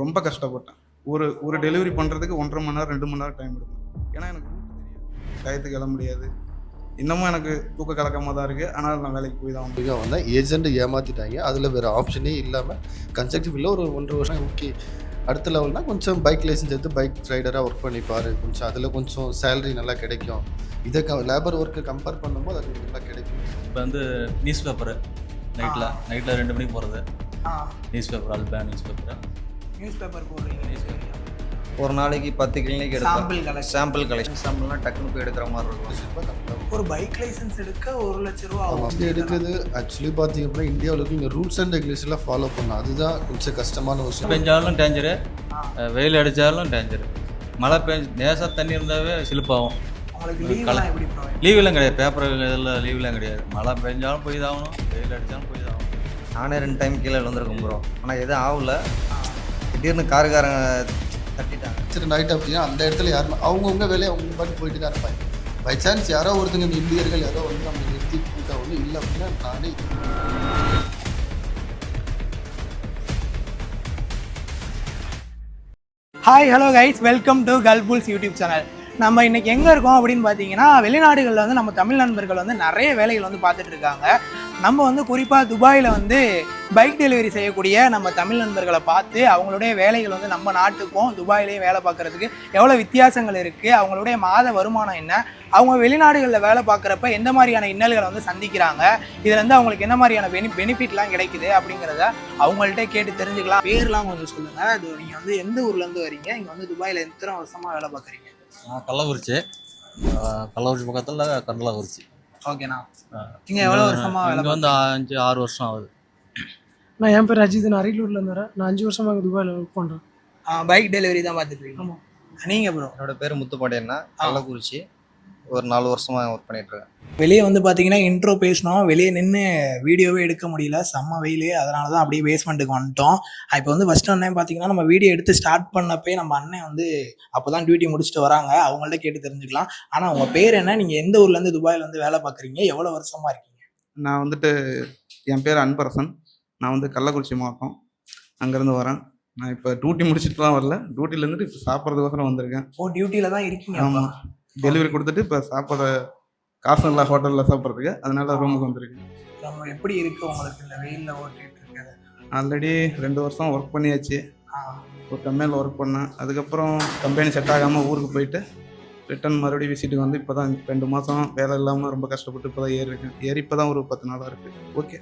ரொம்ப கஷ்டப்பட்டேன். ஒரு ஒரு டெலிவரி பண்ணுறதுக்கு ஒன்றரை மணி நேரம் ரெண்டு மணி நேரம் டைம் எடுக்கும். ஏன்னா எனக்கு தெரியாது. டயத்துக்கு எழ முடியாது. இன்னமும் எனக்கு தூக்க கலக்கமாக தான் இருக்குது ஆனால் நான் வேலைக்கு போய் தான். அதிகம் வந்தேன் ஏஜென்ட் ஏமாற்றிட்டாங்க அதில் வேறு ஆப்ஷனே இல்லாமல் கன்ஸ்ட்ரக்டிவ் ஒரு ஒன்றரை வருஷம் ஓகே அடுத்த லெவல்னா கொஞ்சம் பைக் லைசன்ஸ் எடுத்து பைக் ரைடராக ஒர்க் பண்ணி பாரு. கொஞ்சம் அதில் கொஞ்சம் சேலரி நல்லா கிடைக்கும். இதை க லேபர் ஒர்க்கை கம்பேர் பண்ணும்போது அது நல்லா கிடைக்கும். இப்போ வந்து நியூஸ் பேப்பரு நைட்டில் நைட்டில் ரெண்டு மணிக்கு போகிறது நியூஸ் பேப்பர் அல்பா நியூஸ் பேப்பர் நியூஸ் பேப்பர் போடுறீங்க ஒரு நாளைக்கு பத்து கிளினிக் சாம்பிள் எடுப்பேன் கலெக்ஷன் சாம்பிள் கலெக்ஷன் சாம்பிள்லாம் டக்குனு போய் எடுக்கிற மாதிரி இருக்கும். ஒரு பைக் லைசென்ஸ் எடுக்க ஒரு லட்ச ரூபா ஆகும். எடுக்குது ஆக்சுவலி பார்த்தீங்க அப்படின்னா இந்தியாவில் இருக்கு இங்கே ரூல்ஸ் அண்ட் ரெகுலேஷன்லாம் ஃபாலோ பண்ணணும். அதுதான் கொஞ்சம் கஷ்டமான விஷயம். பெஞ்சாலும் டேஞ்சரு. வெயில் அடித்தாலும் டேஞ்சரு மழை பெஞ்சு லேசாக தண்ணி இருந்தாவே சிலுப்பாகும். லீவ்லாம் லீவெல்லாம் கிடையாது. பேப்பர் இதில் லீவெல்லாம் கிடையாது. மழை பெஞ்சாலும் போய் தான் ஆகணும் வெயில் அடித்தாலும் போய் தான் ஆகணும் நானே ரெண்டு டைம் கீழே விழுந்திருக்கேன் ப்ரோ ஆனால் எதுவும் ஆகல. திடீர்னு காருக்காரங்க தட்டிட்டாங்க. சரி நைட் அப்படின்னா அந்த இடத்துல யாருமே அவங்கவுங்க வேலையை அவங்க பாட்டு போயிட்டு தான் இருப்பாங்க. பை சான்ஸ் யாரோ ஒருத்தங்க இந்த இந்தியர்கள் யாரோ வந்து நம்ம நிறுத்தி கூட்டா ஒன்றும் இல்லை அப்படின்னா நானே hi hello guys welcome to கல்புல்ஸ் YouTube channel நம்ம இன்னைக்கு எங்கே இருக்கோம் அப்படின்னு பார்த்தீங்கன்னா வெளிநாடுகளில் வந்து நம்ம தமிழ் நண்பர்கள் வந்து நிறைய வேலைகள் வந்து பார்த்துட்டு இருக்காங்க. நம்ம வந்து குறிப்பாக துபாயில் வந்து பைக் டெலிவரி செய்யக்கூடிய நம்ம தமிழ் நண்பர்களை பார்த்து அவங்களுடைய வேலைகள் வந்து நம்ம நாட்டுக்கும் துபாயிலையும் வேலை பார்க்குறதுக்கு எவ்வளோ வித்தியாசங்கள் இருக்குது அவங்களுடைய மாத வருமானம் என்ன அவங்க வெளிநாடுகளில் வேலை பார்க்குறப்ப எந்த மாதிரியான இன்னல்களை வந்து சந்திக்கிறாங்க இதுலேருந்து அவங்களுக்கு என்ன மாதிரியான பெனி பெனிஃபிட்லாம் கிடைக்குது அப்படிங்கிறத அவங்கள்ட்ட கேட்டு தெரிஞ்சுக்கலாம். பேர்லாம் கொஞ்சம் சொல்லுங்கள் அது நீங்கள் வந்து எந்த ஊர்லேருந்து வரீங்க? இங்கே வந்து துபாயில் எத்தனை வருஷமாக வேலை பார்க்குறீங்க? கள்ளக்குறிச்சி. கள்ளக்குறிச்சி பக்கத்தில் கண்டலாக்குறிச்சி ஓகேண்ணா நீங்க எவ்வளவு வருஷமா வேலை இங்கே வந்து அஞ்சு ஆறு வருஷம் ஆகுது. நான் என் பேர் அஜித் நான் அரியலூர்ல இருந்து வரேன். நான் அஞ்சு வருஷமா இங்கே துபாயில் ஒர்க் பண்ணுறேன் பைக் டெலிவரி தான் பார்த்துட்டு இருக்கீங்க. ஆமா. நீங்க ப்ரோ என்னோட பேர் முத்துப்பாண்டியன்னா கள்ளக்குறிச்சி. ஒரு நாலு வருஷமா ஒர்க் பண்ணிட்டு இருக்கேன் வெளியே வந்து பார்த்தீங்கன்னா இன்ட்ரோ பேசினோம். வெளியே நின்று வீடியோவே எடுக்க முடியல. செம்ம வெயில். அதனால தான் அப்படியே பேஸ்மெண்ட்டுக்கு வந்துட்டோம். இப்போ வந்து ஃபஸ்ட் அண்ணன் பார்த்தீங்கன்னா நம்ம வீடியோ எடுத்து ஸ்டார்ட் பண்ணப்பே நம்ம அண்ணன் வந்து அப்போ தான் டியூட்டி முடிச்சுட்டு வராங்க. அவங்கள்ட்ட கேட்டு தெரிஞ்சுக்கலாம். ஆனால் உங்கள் பேர் என்ன? நீங்கள் எந்த ஊர்லேருந்து துபாயில் வந்து வேலை பார்க்குறீங்க எவ்வளோ வருஷமா இருக்கீங்க? நான் வந்துட்டு என் பேர் அன்பரசன். நான் வந்து கள்ளக்குறிச்சி மாவட்டம். அங்கேருந்து வரேன். நான் இப்போ டியூட்டி முடிச்சுட்டுலாம் வரல. டியூட்டில இருந்துட்டு இப்போ சாப்பிட்றதுக்கோசரம் வந்திருக்கேன். ஓ டியூட்டியில் தான் இருக்கீங்க. ஆமாம் டெலிவரி கொடுத்துட்டு இப்போ சாப்பிட்ற காசு இல்லை ஹோட்டலில் சாப்பிட்றதுக்கு அதனால ரூமுக்கு வந்திருக்கேன். நம்ம எப்படி இருக்கு உங்களுக்கு இந்த வெயிலில் ஓட்டிட்டு இருக்கிறது? ஆல்ரெடி ரெண்டு வருஷம் ஒர்க் பண்ணியாச்சு. ஒரு கம்பெனியில் ஒர்க் பண்ணேன். அதுக்கப்புறம் கம்பெனி செட் ஆகாமல் ஊருக்கு போயிட்டு ரிட்டன் மறுபடியும் விசிட்டுக்கு வந்து இப்போ தான் ரெண்டு மாதம் வேலை இல்லாமல் ரொம்ப கஷ்டப்பட்டு இப்போ தான் ஏறி இருக்கேன். ஏறி இப்போ தான் ஒரு பத்து நாளாக இருக்குது ஓகே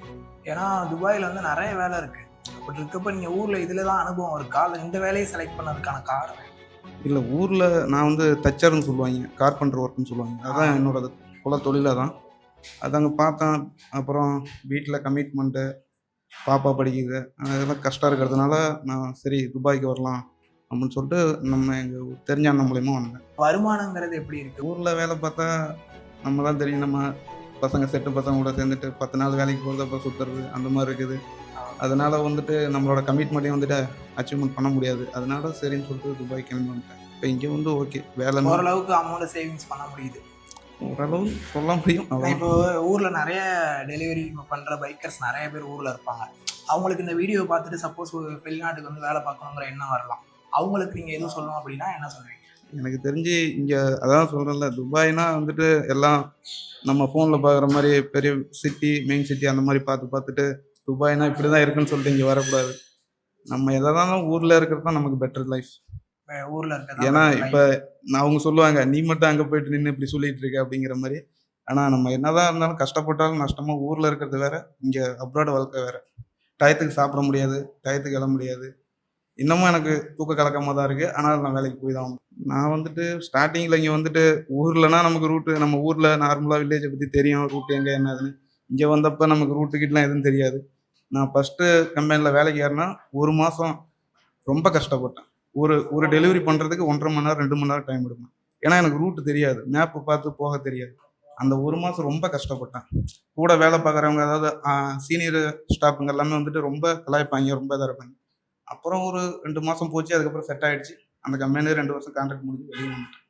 ஏன்னா துபாயில் வந்து நிறைய வேலை இருக்கு. அப்படி இருக்கப்ப நீங்கள் ஊரில் இதில் தான் அனுபவம் இருக்கா? இல்லை இந்த வேலையை செலக்ட் பண்ணதுக்கான காரணம் இல்லை ஊரில் நான் வந்து தச்சர்னு சொல்லுவாங்க கார்பெண்டர் ஒர்க்னு சொல்லுவாங்க. அதான் என்னோட குல தொழிலாக தான். அதாங்க பார்த்தேன் அப்புறம் வீட்டில் கமிட்மெண்ட்டு பாப்பா படிக்குது அதெல்லாம் கஷ்டம் இருக்கிறதுனால நான் சரி துபாய்க்கு வரலாம் அப்படின்னு சொல்லிட்டு நம்ம எங்கள் தெரிஞ்ச அண்ணன் மூலயமா வந்தேன். வருமானங்கிறது எப்படி இருக்கு? ஊரில் வேலை பார்த்தா நம்ம தான் தெரியும் நம்ம பசங்க செட்டு பசங்க கூட சேர்ந்துட்டு பத்து நாள் வேலைக்கு போகிறது அப்புறம் சுற்றுறது அந்த மாதிரி இருக்குது. அதனால வந்துட்டு நம்மளோட கமிட்மெண்ட்டையும் வந்துட்டு அச்சீவ்மெண்ட் பண்ண முடியாது. அதனால சரின்னு சொல்லிட்டு துபாய் கிளம்பி வந்துட்டேன். இப்போ இங்கே வந்து ஓகே வேலை ஓரளவுக்கு அமௌண்ட் சேவிங்ஸ் பண்ண முடியுது. ஓரளவு சொல்ல முடியும். இப்போ ஊர்ல நிறைய டெலிவரி பண்ற பைக்கர்ஸ் நிறைய பேர் ஊர்ல இருப்பாங்க. அவங்களுக்கு இந்த வீடியோ பார்த்துட்டு சப்போஸ் வெளிநாட்டுக்கு வந்து வேலை பார்க்கணுங்கிற எண்ணம் வரலாம். அவங்களுக்கு நீங்க எதுவும் சொல்லணும் அப்படின்னா என்ன சொல்லுவீங்க? எனக்கு தெரிஞ்சு இங்கே அதான் சொல்கிறேன்ல துபாய்னா வந்துட்டு எல்லாம் நம்ம ஃபோனில் பார்க்குற மாதிரி பெரிய சிட்டி மெயின் சிட்டி அந்த மாதிரி பார்த்து பார்த்துட்டு துபாய்னா இப்படி தான் இருக்குன்னு சொல்லிட்டு இங்கே வரக்கூடாது. நம்ம எதை தான் ஊரில் இருக்கிறது தான் நமக்கு பெட்டர் லைஃப் ஊர்ல இருக்க ஏன்னா இப்போ நான் அவங்க சொல்லுவாங்க நீ மட்டும் அங்கே போயிட்டு நின்று இப்படி சொல்லிட்டு இருக்க அப்படிங்கிற மாதிரி. ஆனால் நம்ம என்னதான் இருந்தாலும் கஷ்டப்பட்டாலும் நஷ்டமாக ஊரில் இருக்கிறது வேற இங்கே அப்ராட் வாழ்க்கை வேற. டயத்துக்கு சாப்பிட முடியாது டயத்துக்கு எழ முடியாது. இன்னமும் எனக்கு தூக்க கலக்கமாக தான் இருக்குது ஆனால் நான் வேலைக்கு போய் தான். நான் வந்துட்டு ஸ்டார்டிங்கில் இங்கே வந்துட்டு ஊர்லனா நமக்கு ரூட்டு நம்ம ஊரில் நார்மலாக வில்லேஜை பற்றி தெரியும். ரூட்டு எங்கே என்னதுன்னு. இங்கே வந்தப்போ நமக்கு ரூட்டு கிட்டலாம் எதுவும் தெரியாது. நான் ஃபஸ்ட்டு கம்பெனியில் வேலைக்கு ஏறினா ஒரு மாதம் ரொம்ப கஷ்டப்பட்டேன். ஒரு ஒரு டெலிவரி பண்ணுறதுக்கு ஒன்றரை மணி நேரம் ரெண்டு மணி நேரம் டைம் எடுக்கும் ஏன்னா எனக்கு ரூட் தெரியாது. மேப்பு பார்த்து போக தெரியாது. அந்த ஒரு மாதம் ரொம்ப கஷ்டப்பட்டேன். கூட வேலை பார்க்குறவங்க அதாவது சீனியர் ஸ்டாஃபுங்க எல்லாமே வந்துட்டு ரொம்ப கலாய்ப்பாங்க ரொம்ப இதாக இருப்பாங்க. அப்புறம் ஒரு ரெண்டு மாதம் போச்சு அதுக்கப்புறம் செட் ஆகிடுச்சு அந்த கம்பெனிலே ரெண்டு வருஷம் கான்ட்ராக்ட் முடிஞ்சு வெளியே வந்துட்டேன்.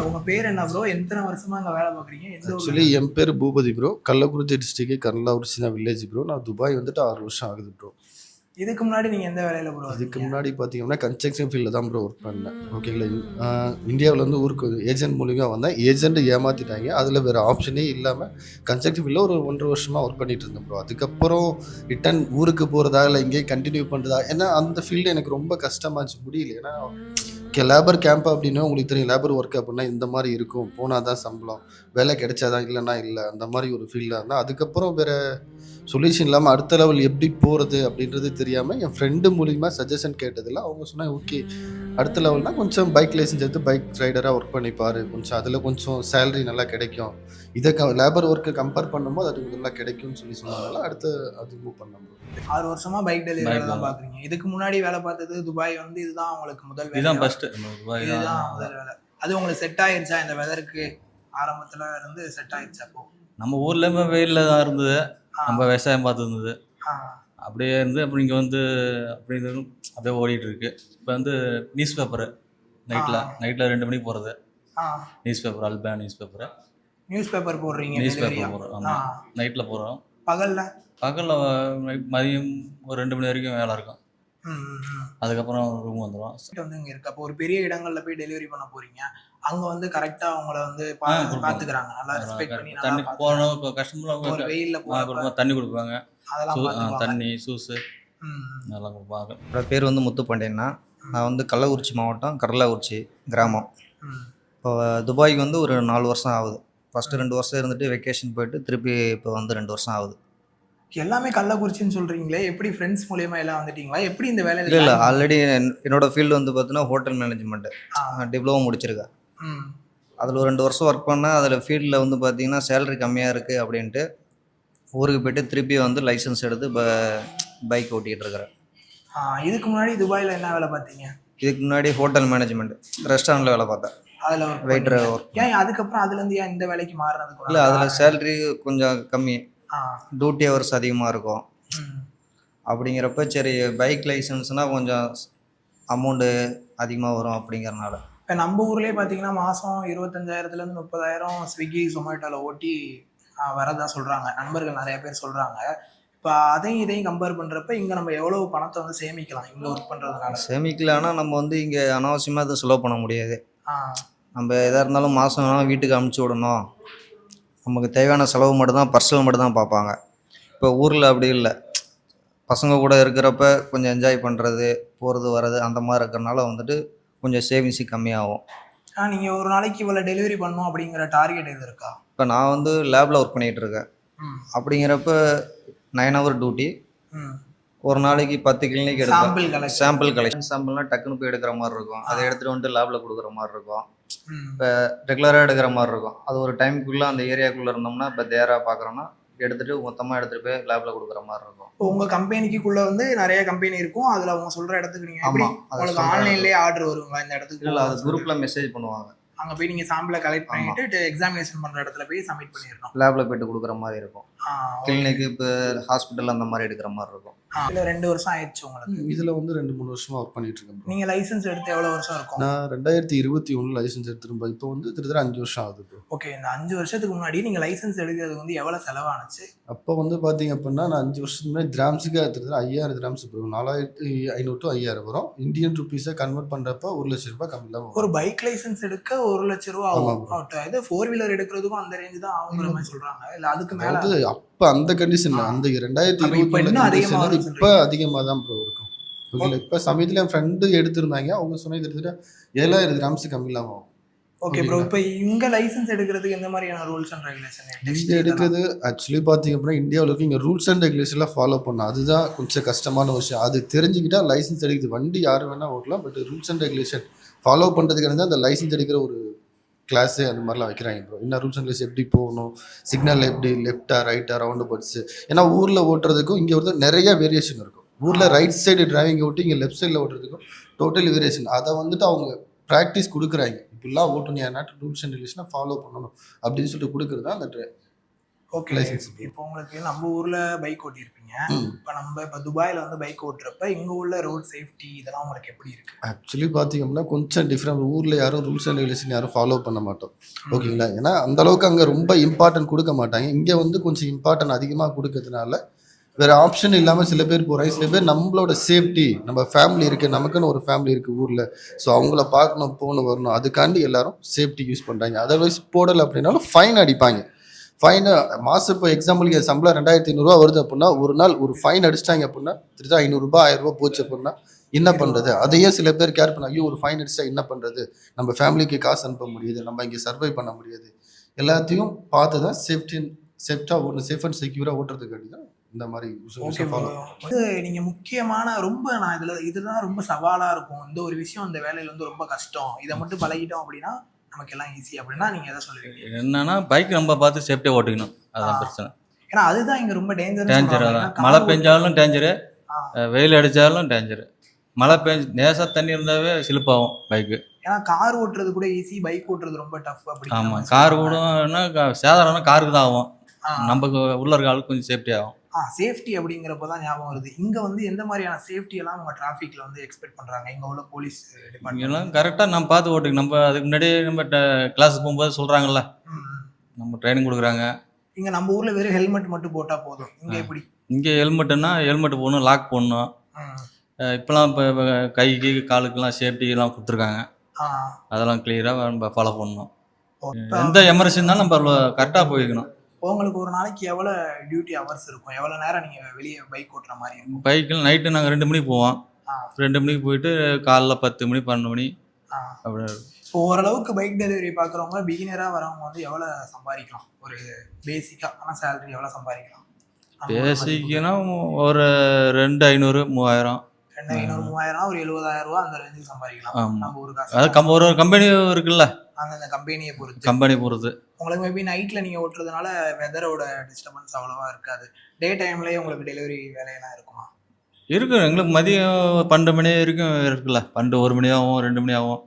உங்க பேர் என்ன ப்ரோ எத்தனை வருஷமா அங்க வேலை பார்க்குறீங்க? எந்த ஆக்சுவலி என் பேர் பூபதி ப்ரோ கள்ளக்குறிச்சி டிஸ்ட்ரிக்ட் கருளாக்குறிச்சி தான் வில்லேஜ் ப்ரோ நான் துபாய் வந்துட்டு ஆறு வருஷம் ஆகுது ப்ரோ இதுக்கு முன்னாடி நீங்க எந்த வேலையில ப்ரோ அதுக்கு முன்னாடி பார்த்தீங்கன்னா கன்ஸ்ட்ரக்ஷன் ஃபீல்டில் தான் ப்ரோ ஒர்க் பண்ணேன். ஓகேங்களா இந்தியாவில் வந்து ஊருக்கு ஏஜென்ட் மூலியமாக வந்தேன். ஏஜென்ட் ஏமாற்றிட்டாங்க அதில் வேறு ஆப்ஷனே இல்லாமல் கன்ஸ்ட்ரக்ஷன் ஃபீல்டில் ஒரு ஒன்றரை வருஷமாக ஒர்க் பண்ணிட்டு இருந்தேன் ப்ரோ அதுக்கப்புறம் ரிட்டன் ஊருக்கு போகிறதா இல்லை இங்கேயே கண்டினியூ பண்ணுறதா ஏன்னா அந்த ஃபீல்டு எனக்கு ரொம்ப கஷ்டமாச்சு முடியல. ஏன்னா லேபர் கேம்ப் அப்படின்னா உங்களுக்கு தெரியும். லேபர் ஒர்க் அப்படின்னா இந்த மாதிரி இருக்கும். போனால் தான் சம்பளம். வேலை கிடைச்சாதான் இல்லைன்னா இல்லை. அந்த மாதிரி ஒரு ஃபீல்டாக இருந்தால் அதுக்கப்புறம் வேறு சொல்யூஷன் இல்லாமல் அடுத்த லெவல் எப்படி போகிறது அப்படின்றது தெரியாமல் என் ஃப்ரெண்டு மூலிமா சஜஷன் கேட்டதில் அவங்க சொன்னால் ஓகே அடுத்த லெவல்னால் கொஞ்சம் பைக் லைசன்ஸ் எடுத்து பைக் ரைடராக ஒர்க் பண்ணிப்பார் கொஞ்சம் அதில் கொஞ்சம் சேலரி நல்லா கிடைக்கும். இதை க லேபர் ஒர்க்கை கம்பேர் பண்ணும்போது அது நல்லா கிடைக்கும்னு சொல்லி சொன்னதால அடுத்து அது மூவ் பண்ணோம் ஆறு வருஷமா பைக் டெலிவரி தான். பாக்குறீங்க இதுக்கு முன்னாடி வேலை பார்த்தது துபாய் வந்து இதுதான் உங்களுக்கு முதல் வேலை. இதுதான் ஃபர்ஸ்ட் இதுதான் முதல் வேலை. அது உங்களுக்கு செட் ஆயிருச்சா? இந்த வெதருக்கு ஆரம்பத்துல இருந்து செட் ஆயிருச்சா அப்போ? நம்ம ஊர்லயுமே வெயில்ல தான் இருந்தது. நம்ம விவசாயம் பார்த்து இருந்தது அப்படியே இருந்து அப்புறம் இங்கே வந்து அப்படி இருந்து அப்படியே ஓடிட்டு இருக்கு இப்போ வந்து நியூஸ் பேப்பரு நைட்டில். நைட்டில் ரெண்டு மணிக்கு போகிறது. நியூஸ் பேப்பர் அல்பா நியூஸ் பேப்பரு நியூஸ் பேப்பர் போடுறீங்க நியூஸ் பேப்பர் போடுறோம் ஆமாம் நைட்டில் போகிறோம் பகல்ல? பகலில் மதியம் ஒரு ரெண்டு மணி வரைக்கும் வேலை இருக்கும். அதுக்கப்புறம் ரூம் வந்துடும் சீட் வந்து இங்க இருக்கு. அப்போ ஒரு பெரிய இடங்கள்ல போய் டெலிவரி பண்ண போறீங்க. அங்க வந்து கரெக்டா அவங்கள வந்து பா- ஆ, கொடுப்பாங்க. பாத்துக்கிறாங்க. நல்லா ரெஸ்பெக்ட் பண்ணி நல்லா தண்ணி. போகணும் இப்போ ஒரு கஸ்டமர் வெயில்ல கொடுப்பாங்க. தண்ணி கொடுப்பாங்க. அதெல்லாம். தண்ணி ம். அதெல்லாம் கொடுப்பாங்க. என்னோட பேர் வந்து முத்துப்பாண்டியன்னா நான் வந்து கள்ளக்குறிச்சி மாவட்டம் கடலாக்குறிச்சி கிராமம். இப்போ துபாய்க்கு வந்து ஒரு நாலு வருஷம் ஆகுது. ஃபஸ்ட்டு ரெண்டு வருஷம் இருந்துட்டு வெக்கேஷன் போயிட்டு திருப்பி இப்போ வந்து ரெண்டு வருஷம் ஆகுது. எல்லாமே கள்ளக்குறிச்சின்னு சொல்றீங்களே எப்படி ஃப்ரெண்ட்ஸ் மூலியமா எல்லாம் வந்துட்டீங்களா? எப்படி இந்த வேலையில இல்லை ஆல்ரெடி என்னோட ஃபீல்டு வந்து பார்த்தீங்கன்னா ஹோட்டல் மேனேஜ்மெண்ட்டு டிப்ளமோ முடிச்சிருக்கேன். அதில் ஒரு ரெண்டு வருஷம் ஒர்க் பண்ணேன் அதில் ஃபீல்டில் வந்து பார்த்தீங்கன்னா சேலரி கம்மியாக இருக்குது அப்படின்ட்டு ஊருக்கு போயிட்டு திருப்பி வந்து லைசன்ஸ் எடுத்து ப பைக் ஓட்டிகிட்டு இருக்கிறேன். இதுக்கு முன்னாடி துபாயில என்ன வேலை பார்த்தீங்க? இதுக்கு முன்னாடி ஹோட்டல் மேனேஜ்மெண்ட் ரெஸ்டாரண்ட்டில் வேலை பார்த்தேன். அதுல வெயிட்டர். ஒர்க் ஏன் அதுக்கப்புறம் அதுல இருந்து ஏன் இந்த வேலைக்கு மாறினதுக்கு இல்லை அதில் சேலரி கொஞ்சம் கம்மி. டியூட்டி ஹவர்ஸ் அதிகமாக இருக்கும். அப்படிங்கிறப்ப சரி பைக் லைசன்ஸ்னால் கொஞ்சம் அமௌண்ட்டு அதிகமாக வரும் அப்படிங்கிறனால. இப்போ நம்ம ஊர்லயே பார்த்தீங்கன்னா மாதம் இருபத்தஞ்சாயிரத்துலேருந்து முப்பதாயிரம் ஸ்விக்கி ஜொமேட்டோவில் ஓட்டி வரதா சொல்கிறாங்க நண்பர்கள் நிறைய பேர் சொல்கிறாங்க இப்போ அதையும் இதையும் கம்பேர் பண்ணுறப்ப இங்கே நம்ம எவ்வளோ பணத்தை வந்து சேமிக்கலாம் இங்கே ஒர்க் பண்ணுறதுனால சேமிக்கலான்னா நம்ம வந்து இங்கே அனாவசியமாக அதை செலவு பண்ண முடியாது. நம்ம எதாக இருந்தாலும் மாதம் வீட்டுக்கு அமுச்சு விடணும். நமக்கு தேவையான செலவு மட்டும் தான் பர்சனல் மட்டும் தான் பார்ப்பாங்க. இப்போ ஊரில் அப்படி இல்லை. பசங்க கூட இருக்கிறப்ப கொஞ்சம் என்ஜாய் பண்ணுறது போகிறது வர்றது அந்த மாதிரி இருக்கிறனால வந்துட்டு கொஞ்சம் சேவிங்ஸு கம்மியாகும். நீங்கள் ஒரு நாளைக்கு இவ்வளோ டெலிவரி பண்ணணும் அப்படிங்கிற டார்கெட் எது இருக்கா? இப்போ நான் வந்து லேபில் ஒர்க் பண்ணிகிட்டு இருக்கேன். ம். அப்படிங்கிறப்ப நைன் ஹவர் டியூட்டி ஒரு நாளைக்கு பத்து கிளினிக் எடுப்பேன். சாம்பிள் கலெக்ஷன் சாம்பிள் கலெக்ஷன் சாம்பிள்னால் டக்குன்னு போய் எடுக்கிற மாதிரி இருக்கும். அதை எடுத்துகிட்டு வந்துட்டு லேபில் கொடுக்குற மாதிரி இருக்கும். ம். ரெகுலராக எடுக்கிற மாதிரி இருக்கும். அது ஒரு டைமுக்குள்ளே அந்த ஏரியாக்குள்ளே இருந்தோம்னா இப்போ தேராக பார்க்குறோன்னா எடுத்துகிட்டு மொத்தமாக எடுத்துகிட்டு போய் லேபில் கொடுக்குற மாதிரி இருக்கும். இப்போ உங்கள் கம்பெனிக்குள்ளே வந்து நிறைய கம்பெனி இருக்கும். அதில் அவங்க சொல்கிற இடத்துக்கு ஆமாம் அதை உங்களுக்கு ஆன்லைன்லேயே ஆர்டர் வருங்களா இந்த இடத்துக்கு? இல்லை அது குரூப்பில் மெசேஜ் பண்ணுவாங்க. அங்கே போய் நீங்கள் சாம்பிளை கலெக்ட் பண்ணிட்டு எக்ஸாமினேஷன் பண்ணுற இடத்துல போய் சப்மிட் பண்ணிடணும். லேபில் போயிட்டு கொடுக்குற மாதிரி இருக்கும். ஆ கிளினிக்கு இப்போ ஹாஸ்பிட்டல் அந்த மாதிரி எடுக்கிற மாதிரி இருக்கும். இல்லை ரெண்டு வருஷம் ஆயிடுச்சு உங்களுக்கு? இதில் வந்து ரெண்டு மூணு வருஷமாக ஒர்க் பண்ணிட்டு இருக்கேன். நீங்க லைசென்ஸ் எடுத்து எவ்வளவு வருஷம் இருக்கும்? நான் ரெண்டாயிரத்தி இருபத்தி ஒன்று லைசன்ஸ் எடுத்துருப்பேன். இப்போ வந்து கிட்டத்தட்ட அஞ்சு வருஷம் ஆகுது. ஓகே இந்த அஞ்சு வருஷத்துக்கு முன்னாடி நீங்க லைசென்ஸ் எடுக்கிறது வந்து எவ்வளவு செலவானுச்சு? அப்போ வந்து பார்த்தீங்க அப்படின்னா நான் அஞ்சு வருஷத்துக்கு முன்னாடி கிராம்ஸுக்கு எடுத்துருந்தேன் ஐயாயிரம் கிராம்ஸ் வரும் நாலாயிரத்தி ஐநூறு டு ஐயாயிரம் வரும். இந்தியன் ருபீஸை கன்வெர்ட் பண்ணுறப்ப ஒரு லட்ச ரூபாய் கம்மி தான் வரும். ஒரு பைக் லைசென்ஸ் எடுக்க ஒரு லட்ச ரூபா ஆகும். இது ஃபோர் வீலர் எடுக்கிறதுக்கும் அந்த ரேஞ்ச் தான் ஆகுங்கிற மாதிரி சொல்றாங்க. இல்ல அதுக்கு மேல அதாவது அப்போ அந்த கண்டிஷன்ல ஆ. அந்த ரெண்டாயிரத்தி இருபத்தி இப்போ அதிகமாக தான் ப்ரோ இருக்கும். ஓகேங்களா இப்போ சமயத்தில் என் ஃப்ரெண்டு எடுத்திருந்தாங்க. அவங்க சொன்னது கிட்டத்தட்ட ஏழாயிரம் கிராம்ஸ் கம்மியில் ஆகும் ஓகே ப்ரோ இப்போ இங்க லைசென்ஸ் எடுக்கிறதுக்கு எந்த மாதிரியான ரூல்ஸ் அண்ட் ரெகுலேஷன் இங்கே எடுக்கிறது ஆக்சுவலி பார்த்தீங்க அப்படின்னா இந்தியாவில் இருக்க. இங்கே ரூல்ஸ் அண்ட் ரெகுலேஷன்லாம் ஃபாலோ பண்ணணும். அதுதான் கொஞ்சம் கஷ்டமான விஷயம். அது தெரிஞ்சுக்கிட்டா லைசன்ஸ் எடுக்குது. வண்டி யார் வேணால் ஓட்டலாம். But rules and regulation follow பண்ணுறதுக்கு தான் அந்த லைசன்ஸ் எடுக்கிற ஒரு கிளாஸு அந்த மாதிரிலாம் வைக்கிறாங்க ப்ரோ என்ன ரூல்ஸ் அண்ட் ரெகுலேஷன் எப்படி போகணும்? சிக்னல் எப்படி லெஃப்டா ரைட்டா ரவுண்டு பட்ஸு ஏன்னா ஊரில் ஓட்டுறதுக்கும் இங்கே வந்து நிறைய வேரியேஷன் இருக்கும். ஊரில் ரைட் சைடு டிரைவிங் ஓட்டி இங்கே லெஃப்ட் சைடில் ஓட்டுறதுக்கும் டோட்டல் வேரியேஷன் அதை வந்துட்டு அவங்க ப்ராக்டிஸ் கொடுக்குறாங்க. இப்படிலாம் ஓட்டணும் ஏன்னா ரூல்ஸ் அண்ட் ரெகுலேஷனை ஃபாலோ பண்ணணும் அப்படின்னு சொல்லிட்டு கொடுக்குறது தான் அந்த ஓகே license. இப்போ உங்களுக்கு நம்ம ஊர்ல பைக் ஓட்டியிருப்பீங்க ம். இப்போ நம்ம இப்போ துபாயில வந்து பைக் ஓட்டுறப்ப இங்க உள்ள ரோட் சேஃப்டி இதெல்லாம் உங்களுக்கு எப்படி இருக்கு? ஆக்சுவலி பார்த்தீங்க அப்படின்னா கொஞ்சம் டிஃப்ரெண்ட் ஊரில் யாரும் ரூல்ஸ் அண்ட் ரெகுலேஷன் யாரும் ஃபாலோ பண்ண மாட்டோம். ஓகேங்களா ஏன்னா அந்த அளவுக்கு அங்கே ரொம்ப இம்பார்ட்டன்ட் கொடுக்க மாட்டாங்க. இங்கே வந்து கொஞ்சம் இம்பார்ட்டன்ட் அதிகமாக கொடுக்கறதுனால வேற ஆப்ஷன் இல்லாமல் சில பேர் போகிறாங்க சில பேர் நம்மளோட சேஃப்டி நம்ம ஃபேமிலி இருக்குது நமக்குன்னு ஒரு ஃபேமிலி இருக்குது ஊரில். ஸோ அவங்கள பார்க்கணும் போகணும் வரணும். அதுக்காண்டி எல்லாரும் சேஃப்டி யூஸ் பண்ணுறாங்க அதர்வைஸ் போடலை அப்படின்னாலும் ஃபைன் அடிப்பாங்க. ஃபைனு மாதம் இப்போ எக்ஸாம்பிளுக்கு சம்பளம் ரெண்டாயிரத்தி ஐநூறுரூவா வருது அப்படின்னா ஒரு நாள் ஒரு ஃபைன் அடிச்சிட்டாங்க அப்படின்னா திரும்ப ஐநூறுரூபா ஆயிரரூபா போச்சு அப்படின்னா என்ன பண்ணுறது அதையே சில பேர் கேர் பண்ண ஐயோ ஒரு ஃபைன் அடிச்சா என்ன பண்ணுறது நம்ம ஃபேமிலிக்கு காசு அனுப்ப முடியுது நம்ம இங்கே சர்வை பண்ண முடியாது. எல்லாத்தையும் பார்த்து தான் சேஃப்டி சேஃப்டாக ஓட்டணும் சேஃப் அண்ட் செக்யூராக ஓட்டுறதுக்காண்டி தான் இந்த மாதிரி வந்து நீங்க முக்கியமான ரொம்ப நான் இதுல இதுதான் ரொம்ப சவாலா இருக்கும். இந்த ஒரு விஷயம் இந்த வேலையில வந்து ரொம்ப கஷ்டம். இதை மட்டும் பழகிட்டோம் அப்படின்னா நமக்கு எல்லாம் ஈஸி அப்படின்னா நீங்க எதை சொல்லுவீங்க? என்னன்னா பைக் நம்ம பார்த்து சேஃப்டியாக ஓட்டிக்கணும். ஆ. அதான் பிரச்சனை. ஏன்னா அதுதான் இங்க ரொம்ப டேஞ்சர் டேஞ்சர் அதான் மழை பெஞ்சாலும் டேஞ்சரு வெயில் அடித்தாலும் டேஞ்சரு மழை பெஞ்சு லேசாக தண்ணி இருந்தாவே சிலிப்பாகும் பைக்கு ஏன்னா கார் ஓட்டுறது கூட ஈஸி பைக் ஓட்டுறது ரொம்ப டஃப் அப்படி ஆமாம் கார் கூடனா சேதாரம்னா காருக்கு தான் ஆகும். நமக்கு உள்ள இருக்க ஆளுக்கு கொஞ்சம் சேஃப்டி ஆகும் ஆ சேஃப்டி அப்படிங்கிறப்ப தான் ஞாபகம் வருது. இங்க வந்து எந்த மாதிரியான சேஃப்டி எல்லாம் உங்க டிராஃபிக்ல வந்து எக்ஸ்பெக்ட் பண்றாங்க? இங்க உள்ள போலீஸ் டிபார்ட்மெண்ட் இங்கெல்லாம் கரெக்டாக நம்ம பார்த்து ஓட்டிக்கணும் நம்ம அதுக்கு முன்னாடியே நம்ம கிளாஸ் போகும்போது சொல்கிறாங்கல்ல நம்ம ட்ரைனிங் கொடுக்குறாங்க. இங்க நம்ம ஊர்ல வெறும் ஹெல்மெட் மட்டும் போட்டா போதும். இங்க. எப்படி? இங்கே ஹெல்மெட்டுன்னா ஹெல்மெட் போடணும் லாக் போடணும். இப்போலாம் இப்போ கைக்கு காலுக்கெல்லாம் சேஃப்டிலாம் கொடுத்துருக்காங்க. அதெல்லாம் கிளியராக நம்ம ஃபாலோ பண்ணணும். எந்த எமர்ஜென்சி இருந்தாலும் நம்ம கரெக்டாக போய்க்கணும். உங்களுக்கு ஒரு நாளைக்கு எவ்வளவு டியூட்டி ஹவர்ஸ் இருக்கும்? எவ்வளவு நேரம் நீங்க வெளியே பைக் ஓட்டுற மாதிரி இருக்கும்? பைக்கில் நைட்டு நாங்கள் ரெண்டு மணிக்கு போவோம். ரெண்டு மணிக்கு போயிட்டு காலைல பத்து மணி பன்னெண்டு மணி. அப்படி இப்போ ஓரளவுக்கு பைக் டெலிவரி பார்க்குறவங்க பிகினராக வரவங்க வந்து எவ்வளோ சம்பாதிக்கலாம்? ஒரு பேசிக்காக ஆனால் சேலரி எவ்வளோ சம்பாதிக்கலாம். பேசிக்கனா ஒரு ரெண்டு ஐநூறு மூவாயிரம். ரெண்டு ஐநூறு மூவாயிரம் ஒரு எழுபதாயிரம் ரூபா அந்த ரேஞ்சுக்கு சம்பாதிக்கலாம். நம்ம ஒரு காசு. ஒரு ஒரு கம்பெனி இருக்குல்ல? அந்தந்த கம்பெனியை பொறுத்து. கம்பெனி பொறுத்து. உங்களுக்கு மேபி நைட்டில் நீங்கள் ஓட்டுறதுனால வெதரோட டிஸ்டர்பன்ஸ் அவ்வளோவா இருக்காது. டே டைம்லேயே உங்களுக்கு டெலிவரி வேலையெல்லாம் இருக்குமா? இருக்கும் எங்களுக்கு மதியம் பன்னெண்டு மணி வரைக்கும் இருக்குல்ல. பன்னெண்டு ஒரு மணி ஆகும் ரெண்டு மணி ஆகும்.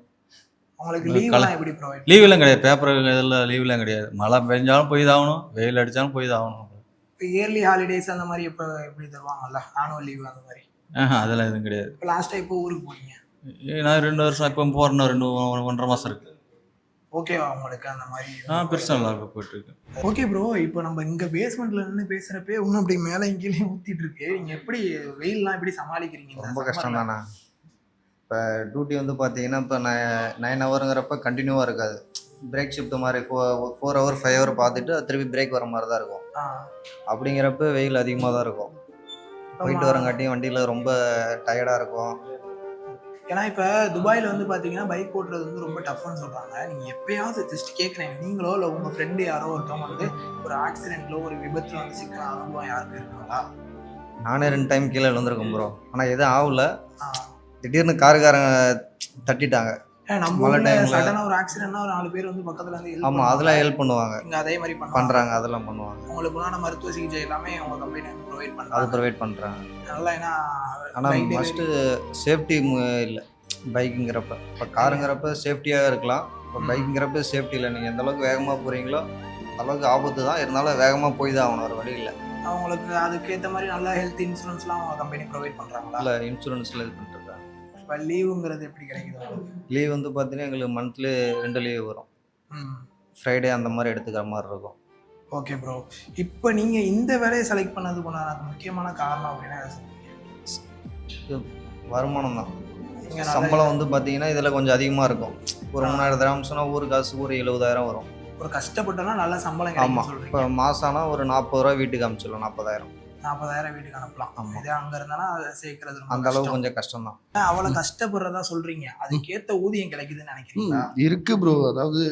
உங்களுக்கு லீவ்லாம் எப்படி ப்ரொவைட் லீவெல்லாம் கிடையாது. பேப்பர் இதெல்லாம் லீவெல்லாம் கிடையாது. மழை பெஞ்சாலும் போய் தான் ஆகணும் வெயில் அடித்தாலும் போய் தான் ஆகணும் இப்போ இயர்லி ஹாலிடேஸ் அந்த மாதிரி இப்போ எப்படி தருவாங்கல்ல? ஆனுவல் லீவ் அந்த மாதிரி. அதெல்லாம் எதுவும் கிடையாது. இப்போ லாஸ்ட்டாக இப்போ ஊருக்கு போனீங்க? நான் ரெண்டு வருஷம் இப்போ போகிறேன் ரெண்டு ஒன்றரை மாதம் இருக்கு. ஓகேவா உங்களுக்கு அந்த மாதிரி? ஆ பெருசாக நல்லா இருக்கு போயிட்டு இருக்கு. ஓகே ப்ரோ இப்போ நம்ம இங்க பேஸ்மெண்ட்ல நின்று பேசுறப்பே இன்னும் அப்படி மேலே இங்கேயும் ஊத்திட்டு இருக்கு. நீங்க எப்படி வெயில்லாம் எப்படி சமாளிக்கிறீங்க ரொம்ப கஷ்டம்? தானே? இப்போ டியூட்டி வந்து பார்த்தீங்கன்னா இப்போ நைன் ஹவருங்கிறப்ப கண்டினியூவாக இருக்காது. பிரேக் ஷிஃப்ட் மாதிரி ஃபோ ஃபோர் ஹவர் ஃபைவ் ஹவர் பார்த்துட்டு அது திருப்பி பிரேக் வர மாதிரி தான் இருக்கும். அப்படிங்கிறப்ப வெயில் அதிகமாக தான் இருக்கும். போயிட்டு வரங்காட்டியும் வண்டியில் ரொம்ப டயர்டாக இருக்கும். ஏன்னா இப்போ துபாயில் வந்து பார்த்தீங்கன்னா பைக் ஓட்டுறது வந்து ரொம்ப டஃப்னு சொல்கிறாங்க நீங்கள் எப்பயாவது ஜஸ்ட் கேட்குறேன் நீங்களோ இல்லை உங்கள் ஃப்ரெண்டு யாரோ ஒருத்தவங்க வந்து ஒரு ஆக்சிடென்ட்ல ஒரு விபத்தில் வந்து சிக்கன அனுபவம் யாருக்கு இருக்குங்களா? நானே ரெண்டு டைம் கீழே விழுந்திருக்கேன் ப்ரோ ஆனால் எதுவும் ஆகல. திடீர்னு காருக்காரங்க தட்டிட்டாங்க. நம்ம சடனாக ஒரு ஆக்சிடென்ட்னா ஒரு நாலு பேர் வந்து பக்கத்தில் help ஆமாம் அதெல்லாம். ஹெல்ப் பண்ணுவாங்க. அதே மாதிரி பண்ணுறாங்க அதெல்லாம் பண்ணுவாங்க. உங்களுக்கு உண்டான மருத்துவ சிகிச்சை எல்லாமே உங்க கம்பெனி ப்ரொவைட் அது பண்ணுறாங்க ப்ரொவைட் பண்ணுறாங்க நல்லா ஏன்னா ஆனால் மஸ்ட்டு சேஃப்டி இல்லை பைக்குங்கிறப்ப இப்போ காருங்கிறப்ப சேஃப்டியாக இருக்கலாம். இப்போ. பைக்குங்கிறப்ப சேஃப்டி இல்லை. நீங்கள் எந்த அளவுக்கு வேகமாக போகிறீங்களோ அளவுக்கு ஆபத்து தான். இருந்தாலும் வேகமாக போய் தான் ஆகணும். ஒரு வழி இல்லை. அவங்களுக்கு அதுக்கேற்ற மாதிரி நல்ல ஹெல்த் இன்சூரன்ஸ்லாம் அவங்க கம்பெனி ப்ரொவைட் பண்ணுறாங்களா இல்லை இன்சூரன்ஸில் இது பண்ணிருக்காங்க இப்போ லீவுங்கிறது எப்படி கிடைக்குது லீவ் வந்து பார்த்தீங்கன்னா எங்களுக்கு மந்த்லி ரெண்டு லீவ் வரும். ஃப்ரைடே அந்த மாதிரி எடுத்துக்கிற மாதிரி இருக்கும். ஓகே ப்ரோ இப்போ நீங்கள் இந்த வேலையை செலக்ட் பண்ணதுக்கு உண்டான முக்கியமான காரணம் அப்படின்னா? வருமானம் தான். சம்பளம் வந்து பார்த்தீங்கன்னா இதில் கொஞ்சம் அதிகமாக இருக்கும். ஒரு மூணாயிரம் திராம் சொன்னால் ஊர் காசு ஒரு எழுபதாயிரம் வரும். ஒரு கஷ்டப்பட்டோம்னா நல்ல சம்பளம் ஆமாம் இப்போ சொல்கிறீங்க மாதம் ஆனால் ஒரு நாற்பது ரூபா வீட்டுக்கு அனுப்பிச்சிடலாம் நாற்பதாயிரம். நாற்பதாயிரம் வீட்டுக்கு அனுப்பலாம். இதே அங்கே இருந்தானா அதை சேர்க்கறது ரொம்ப அந்த அளவுக்கு கஷ்டம். கொஞ்சம் கஷ்டம் தான். அவ்வளோ கஷ்டப்படுறதா சொல்கிறீங்க அதுக்கேற்ற ஊதியம் கிடைக்குதுன்னு நினைக்கிறீங்களா? இருக்கு ப்ரோ அதாவது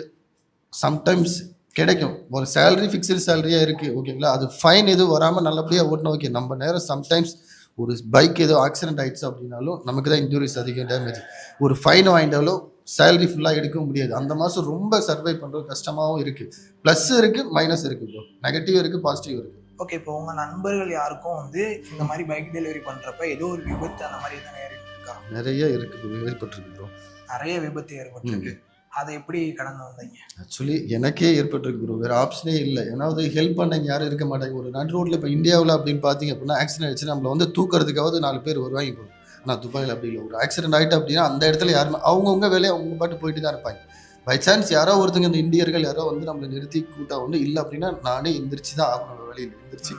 சம்டைம்ஸ் கிடைக்கும். ஒரு சேலரி ஃபிக்ஸ்டு சேலரியாக இருக்குது ஓகேங்களா அது ஃபைன் எதுவும் வராமல் நல்லபடியாக ஓட்டணும் ஓகே நம்ம நேரம் சம்டைம்ஸ் ஒரு பைக் ஏதோ ஆக்சிடென்ட் ஆயிடுச்சு அப்படின்னாலும் நமக்கு தான் இன்ஜுரிஸ் அதிகம் டேமேஜ் ஒரு ஃபைன் வாங்கிட்டாலும் சேலரி ஃபுல்லாக எடுக்க முடியாது. அந்த மாதம் ரொம்ப சர்வை பண்ணுறது கஷ்டமாகவும் இருக்குது ப்ளஸ் இருக்குது மைனஸ் இருக்குது ப்ரோ நெகட்டிவ் இருக்குது பாசிட்டிவ் இருக்குது ஓகே இப்போ உங்கள் நண்பர்கள் யாருக்கும் வந்து இந்த மாதிரி பைக் டெலிவரி பண்ணுறப்ப ஏதோ ஒரு விபத்து அந்த மாதிரி எதுவும் நேரிட்டிருக்கா நிறைய இருக்குது ஏற்பட்டிருக்கு ப்ரோ நிறைய விபத்து ஏற்பட்டிருக்கு. அதை எப்படி கடந்து வந்தீங்க? ஆக்சுவலி எனக்கே ஏற்பட்டிருக்கு ப்ரோ வேறு ஆப்ஷனே இல்லை. ஏன்னா அது ஹெல்ப் பண்ண யாரும் இருக்க மாட்டாங்க. ஒரு நடு ரோட்டில் இப்போ இந்தியாவில் அப்படின்னு பார்த்தீங்க அப்படின்னா ஆக்சிடென்ட் ஆச்சு நம்மளை வந்து தூக்குறதுக்காவது நாலு பேர் வருவாங்க இப்போ ஆனால் துபாயில் அப்படி இல்லை. ஒரு ஆக்சிடென்ட் ஆகிட்டு அப்படின்னா அந்த இடத்துல யாருமே அவங்கவுங்க வேலையை அவங்க பாட்டு போயிட்டு தான் இருப்பாங்க. பை சான்ஸ் யாரோ ஒருத்தங்க இந்த இந்தியர்கள் யாரோ வந்து நம்மளை நிறுத்தி கூட்டா ஒன்று இல்லை அப்படின்னா நானே எந்திரிச்சு தான் ஆகணும். வேலையில் எந்திரிச்சு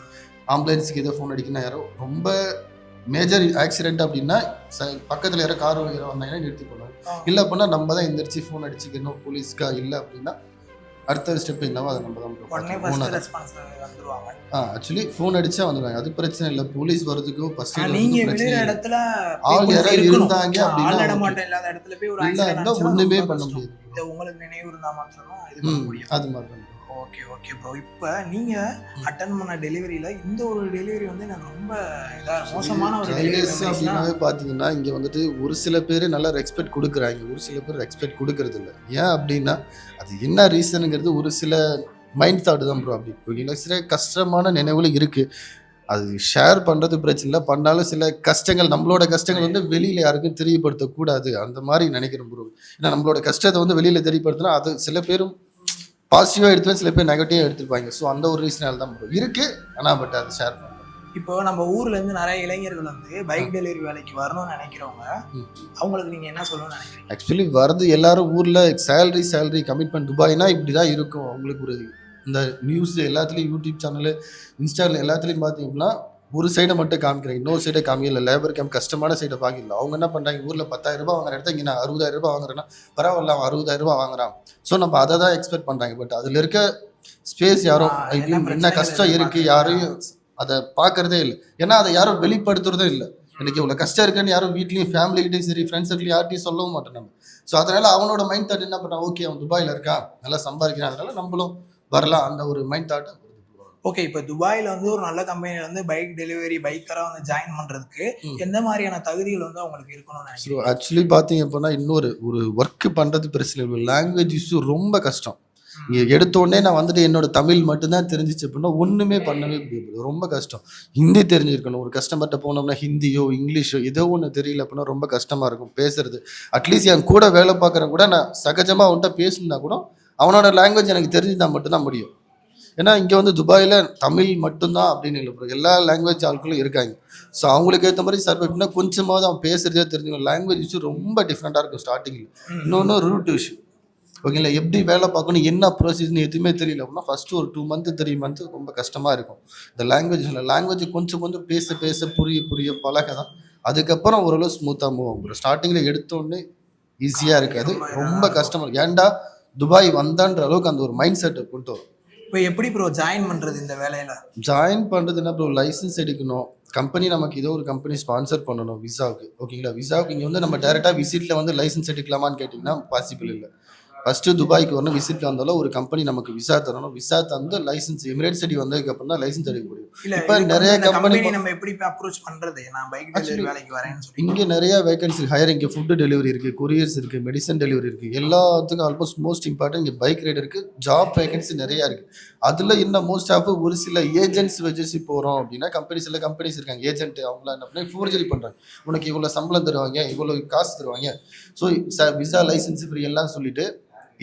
ஆம்புலன்ஸுக்கு ஏதோ ஃபோன் அடிக்கணும் யாரோ ரொம்ப மேஜர் ஆக்சிடென்ட் அப்படின்னா பக்கத்தில் யாரோ கார் வந்தாங்கன்னா நிறுத்தி போடுவாங்க. இல்லை அப்படின்னா நம்ம தான் எந்திரிச்சு ஃபோன் அடிச்சுக்கணும் போலீஸ்க்கா இல்லை அப்படின்னா அடுத்த ஸ்டெப் என்னவோ அதை நம்ம தான் ஆ ஆக்சுவலி ஃபோன் அடிச்சா வந்துடுவாங்க அது பிரச்சனை இல்லை. போலீஸ் வரதுக்கோ ஃபர்ஸ்ட் நீங்க இடத்துல ஆள் யாராவது. இருந்தாங்க அப்படின்னா இல்லாத இடத்துல போய் ஒரு பண்ண. முடியாது. உங்களுக்கு நினைவு இருந்தா மாத்திரம் அது மாதிரி ஓகே ஓகே ப்ரோ இப்போ நீங்க அட்டன் பண்ண டெலிவரியில இந்த ஒரு டெலிவரி வந்து எனக்கு ரொம்ப இதா மோசமான ஒரு டெலிவரி அப்படின்னாவே பார்த்தீங்கன்னா இங்கே வந்துட்டு ஒரு சில பேர் நல்லா ரெஸ்பெக்ட் கொடுக்குறாங்க. ஒரு சில பேர் ரெஸ்பெக்ட் கொடுக்கறது இல்லை ஏன் அப்படின்னா அது என்ன ரீசனுங்கிறது ஒரு சில மைண்ட் தாட் தான் ப்ரோ அப்படி ஓகேங்களா சில கஷ்டமான நினைவுகள் இருக்குது அது ஷேர் பண்ணுறது பிரச்சனை இல்லை. பண்ணாலும் சில கஷ்டங்கள் நம்மளோட கஷ்டங்கள் வந்து வெளியில் யாருக்கும் தெரியப்படுத்தக்கூடாது. அந்த மாதிரி நினைக்கிறேன் ப்ரோ ஏன்னா நம்மளோட கஷ்டத்தை வந்து வெளியில் தெரியப்படுத்தினா அது சில பேரும் பாசிட்டிவாக எடுத்துவேன் சில பேர் நெகட்டிவாக எடுத்துப்பாங்க ஸோ அந்த ஒரு ரீசனால் தான் இருக்குது ஆனால் பட் அது ஷேர் பண்ண இப்போ நம்ம ஊர்ல இருந்து நிறைய இளைஞர்கள் வந்து பைக் டெலிவரி வேலைக்கு வரணும்னு நினைக்கிறவங்க. அவங்களுக்கு நீங்க என்ன சொல்லணும்னு நினைக்கிறீங்க? ஆக்சுவலி வரது எல்லாரும் ஊரில் சேலரி சேலரி கமிட்மெண்ட் துபாய்னா இப்படி தான் இருக்கும். அவங்களுக்கு ஒரு இந்த நியூஸ் எல்லாத்துலேயும் யூடியூப் சேனலு இன்ஸ்டாவில் எல்லாத்துலேயும் பார்த்தீங்கன்னா ஒரு சைடை மட்டும் காமிக்கிறேன் இன்னொரு சைடை காமிக்கல. லேபர் கேம்ப் கஷ்டமான சைடை பார்க்கல அவங்க என்ன பண்ணுறாங்க ஊரில் பத்தாயிரம் ரூபாய் வாங்குற இடத்த இங்கே நான் அறுபதாயிரம் ரூபாய் வாங்குறேன்னா பரவாயில்ல அவன் அறுபதாயிரம் ரூபாய் வாங்குறான். ஸோ நம்ம அதை தான் எக்ஸ்பெக்ட் பண்ணுறாங்க பட் அதில் இருக்க ஸ்பேஸ் யாரும் என்ன கஷ்டம் இருக்குது யாரையும் அதை பார்க்கறதே இல்லை. ஏன்னா அதை யாரும் வெளிப்படுத்துறதே இல்லை. எனக்கு இவ்வளோ கஷ்டம் இருக்குன்னு யாரும் வீட்லேயும் ஃபேமிலிக்கிட்டையும் சரி ஃப்ரெண்ட்ஸ் சர்க்கிளையும் யார்ட்டையும் சொல்லவும் மாட்டோம் நம்ம. ஸோ அதனால அவனோட மைண்ட் தாட் என்ன பண்ணான்? ஓகே அவன் துபாயில் இருக்கான் நல்லா சம்பாதிக்கிறான். அதனால நம்மளும் வரலாம். அந்த ஒரு மைண்ட் தாட் ஓகே இப்போ துபாயில வந்து ஒரு நல்ல கம்பெனில வந்து பைக் டெலிவரி பைக்கரா வந்து ஜாயின் பண்றதுக்கு ம். எந்த மாதிரியான தகுதிகள் வந்து அவங்களுக்கு இருக்கணும்னு ஸோ நினைக்கிறீங்க ஆக்சுவலி பார்த்தீங்க அப்படின்னா இன்னொரு ஒரு ஒர்க் பண்ணுறது பிரச்சனை இல்லை. லாங்குவேஜ் இஷ்யூ ரொம்ப கஷ்டம். இங்கே எடுத்த உடனே நான் வந்துட்டு என்னோட தமிழ் மட்டும்தான் தெரிஞ்சிச்சு அப்படின்னா ஒன்றுமே பண்ணவே முடியாது. ரொம்ப கஷ்டம். ஹிந்தி தெரிஞ்சிருக்கணும். ஒரு கஸ்டமர்கிட்ட போனோம்னா ஹிந்தியோ இங்கிலீஷோ ஏதோ ஒன்று தெரியல அப்படின்னா ரொம்ப கஷ்டமாக இருக்கும் பேசுறது. அட்லீஸ்ட் என் கூட வேலை பார்க்குறவன் கூட நான் சகஜமாக அவன்கிட்ட பேசணுன்னா கூட அவனோட லாங்குவேஜ் எனக்கு தெரிஞ்சுதான் மட்டும்தான் முடியும். ஏன்னா இங்கே வந்து துபாயில் தமிழ் மட்டும்தான் அப்படின்னு இல்லை. எல்லா லாங்குவேஜ் ஆட்களும் இருக்காங்க. ஸோ அவங்களுக்கு ஏற்ற மாதிரி சர்வே பண்ணா கொஞ்சமாவது அவன் பேசுறதே தெரிஞ்சுக்கணும். லாங்குவேஜ் இஷ்யூ ரொம்ப டிஃப்ரெண்ட்டாக இருக்கும் ஸ்டார்டிங்கில் இன்னொன்று ரூட் இஷ்யூ ஓகேங்களா எப்படி வேலை பார்க்கணும் என்ன ப்ரொசீஜர்னு எதுவுமே தெரியல அப்படின்னா ஃபஸ்ட்டு ஒரு டூ மந்த் த்ரீ மந்த் ரொம்ப கஷ்டமாக இருக்கும். இந்த லாங்குவேஜ் லாங்குவேஜ் கொஞ்சம் கொஞ்சம் பேச பேச புரிய புரிய பழக தான் அதுக்கப்புறம் ஓரளவு ஸ்மூத்தாக மூவ் ஆகும் ஸ்டார்டிங்கில் எடுத்தோடனே ஈஸியாக இருக்காது. ரொம்ப கஷ்டமாக இருக்கும். ஏன்டா துபாய் வந்தான்ற அளவுக்கு அந்த ஒரு மைண்ட் செட்டை கொண்டு வரும். இப்போ எப்படி ப்ரோ ஜாயின் பண்ணுறது இந்த வேலையில்? ஜாயின் பண்ணுறது என்ன ப்ரோ லைசன்ஸ் எடுக்கணும். கம்பெனி நமக்கு ஏதோ ஒரு கம்பெனி ஸ்பான்சர் பண்ணணும் விசாவுக்கு ஓகேங்களா விசாவுக்கு இங்கே வந்து நம்ம டேரெக்டாக விசிட்டில் வந்து லைசன்ஸ் எடுக்கலாமான்னு கேட்டிங்கன்னா பாசிபிள் இல்லை. ஃபஸ்ட்டு துபாய்க்கு வரணும் விசிட்டில் வந்தாலும் ஒரு கம்பெனி நமக்கு விசா தரணும். விசா தந்து லைசன்ஸ் எமிரேட்ஸ் அடி வந்ததுக்கு அப்புறம் தான் லைசன்ஸ் எடுக்க முடியும் இப்ப நிறைய company நம்ம எப்படி அப்ரோச் பண்றது? நான் பைக் டெலிவரி வேலைக்கு வரேன்னு சொல்லி இங்கே நிறைய வேகன்சி ஹையர் இங்கே ஃபுட்டு டெலிவரி இருக்குது கொரியர்ஸ் இருக்குது மெடிசன் டெலிவரி இருக்குது எல்லாத்துக்கும் ஆல்மோஸ்ட் மோஸ்ட் இம்பார்ட்டன்ட் இங்கே பைக் ரைடருக்கு ஜாப் வேகன்சி நிறையா இருக்குது அதில் என்ன மோஸ்ட் ஆஃப் ஒரு சில ஏஜென்ட்ஸ் வச்சு போகிறோம் அப்படின்னா கம்பெனி சில கம்பெனிஸ் இருக்காங்க. ஏஜென்ட் அவங்கள என்ன பண்ணி ஃபோர்ஜரி பண்ணுறாங்க உனக்கு இவ்வளோ சம்பளம் தருவாங்க இவ்வளோ காசு தருவாங்க. ஸோ விசா லைசன்ஸ் ஃப்ரீ எல்லாம் சொல்லிட்டு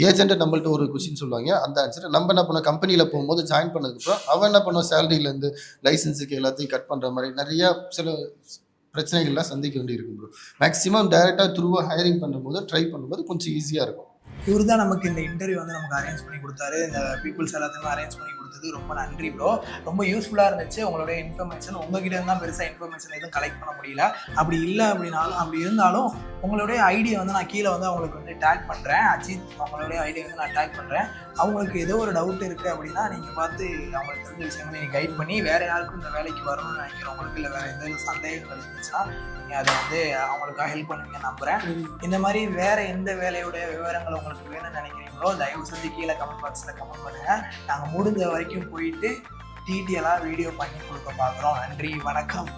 ஏஜென்ட்டை நம்மள்ட்ட ஒரு கொஸ்டின் சொல்லுவாங்க. அந்த ஆன்சர் நம்ம என்ன பண்ணோம்? கம்பெனியில் போகும்போது ஜாயின் பண்ணதுக்கப்புறம் அவன் என்ன பண்ணுவோம் சேலரியிலேருந்து லைசன்ஸுக்கு எல்லாத்தையும் கட் பண்ணுற மாதிரி நிறைய சில பிரச்சனைகள்லாம் சந்திக்க வேண்டியிருக்கும் ப்ரோ மேக்ஸிமம் டைரெக்டாக த்ரூவாக ஹையரிங் பண்ணும்போது ட்ரை பண்ணும்போது கொஞ்சம் ஈஸியாக இருக்கும். இவர் தான் நமக்கு இந்த இன்டர்வியூ வந்து நமக்கு அரேஞ்ச் பண்ணி கொடுத்தாரு. இந்த பீப்புள்ஸ் எல்லாத்தையுமே அரேஞ்ச் பண்ணி கொடுத்தது ரொம்ப நன்றி ப்ரோ ரொம்ப யூஸ்ஃபுல்லாக இருந்துச்சு. உங்களுடைய இன்ஃபர்மேஷன் உங்ககிட்ட இருந்தால் பெருசாக இன்ஃபர்மேஷன் எதுவும் கலெக்ட் பண்ண முடியல. அப்படி இல்லை அப்படின்னாலும் அப்படி இருந்தாலும் உங்களுடைய ஐடியை வந்து நான் கீழே வந்து அவங்களுக்கு வந்து டேக் பண்ணுறேன் அஜித் அவங்களுடைய ஐடியை வந்து நான் டேக் பண்ணுறேன் அவங்களுக்கு ஏதோ ஒரு டவுட் இருக்குது அப்படின்னா நீங்கள் பார்த்து அவங்களுக்கு தெரிஞ்ச விஷயங்களை நீங்கள் கைட் பண்ணி வேறு யாருக்கும் இந்த வேலைக்கு வரணும்னு நினைக்கிறேன் உங்களுக்கு இல்லை வேறு எந்த சந்தேகங்கள் இருந்துச்சுன்னா நீங்கள் அதை வந்து அவங்களுக்காக ஹெல்ப் பண்ணுவீங்க நம்புகிறேன் இந்த மாதிரி வேறு எந்த வேலையுடைய விவரங்கள் உங்களுக்கு வேணும்னு நினைக்கிறீங்களோ தயவு செஞ்சு கீழே கமெண்ட் பாக்ஸில் கமெண்ட் பண்ணுங்கள் நாங்கள் முடிஞ்ச வரைக்கும் போயிட்டு டீட்டெயிலாக வீடியோ பண்ணி கொடுக்க பார்க்குறோம். நன்றி வணக்கம்.